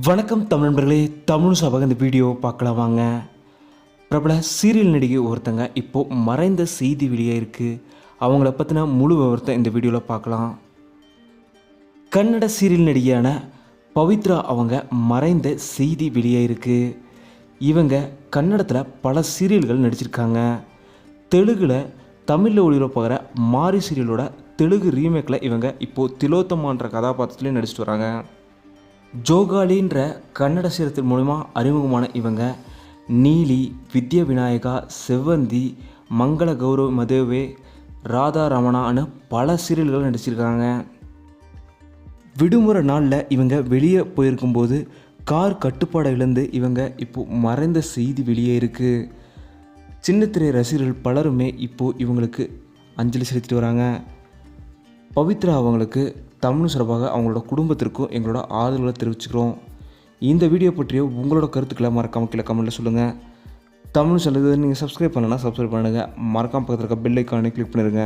வணக்கம் தமிழ் நண்பர்களே தமிழ் சபாக இந்த வீடியோ பார்க்கலாம் வாங்க. பிரபல சீரியல் நடிகை ஒருத்தங்க இப்போது மறைந்த செய்தி வெளியே இருக்குது அவங்கள பற்றின முழு விவரத்தை இந்த வீடியோவில் பார்க்கலாம். கன்னட சீரியல் நடிகையான பவித்ரா அவங்க மறைந்த செய்தி வெளியே இருக்குது இவங்க கன்னடத்தில் பல சீரியல்கள் நடிச்சிருக்காங்க. தெலுங்கில் தமிழில் ஒளிபரப்பாகிற மாரி சீரியலோட தெலுங்கு ரீமேக்கில் இவங்க இப்போது திலோத்தமான்ற கதாபாத்திரத்துலேயும் நடிச்சிட்டு வராங்க. ஜோகாலின்ற கன்னட சீரத்தின் மூலிமா அறிமுகமான இவங்க நீலி வித்ய விநாயகா செவ்வந்தி மங்கள கௌரவ மதேவே ராதா ரமணான்னு பல சீரியல்கள் நடிச்சிருக்காங்க. விடுமுறை நாளில் இவங்க வெளியே போயிருக்கும்போது கார் கட்டுப்பாடை இழந்து இவங்க இப்போது மறைந்த செய்தி வெளியே இருக்குது சின்னத்திரை ரசிகர்கள் பலருமே இப்போது இவங்களுக்கு அஞ்சலி செலுத்திட்டு வராங்க. பவித்ரா அவங்களுக்கு தமிழ் சார்பாக அவங்களோட குடும்பத்திற்கும் எங்களோட ஆதரவுகளை தெரிவிச்சுக்கிறோம். இந்த வீடியோ பற்றிய உங்களோட கருத்துக்களை மறக்காமல் கீழே கமெண்ட்டில் சொல்லுங்கள் தமிழ் சொல்லுது நீங்கள் சப்ஸ்கிரைப் பண்ணலன்னா சப்ஸ்கிரைப் பண்ணுங்கள் மறக்காமல் பக்கத்தில் இருக்க பெல் ஐக்கானே கிளிக் பண்ணிடுங்க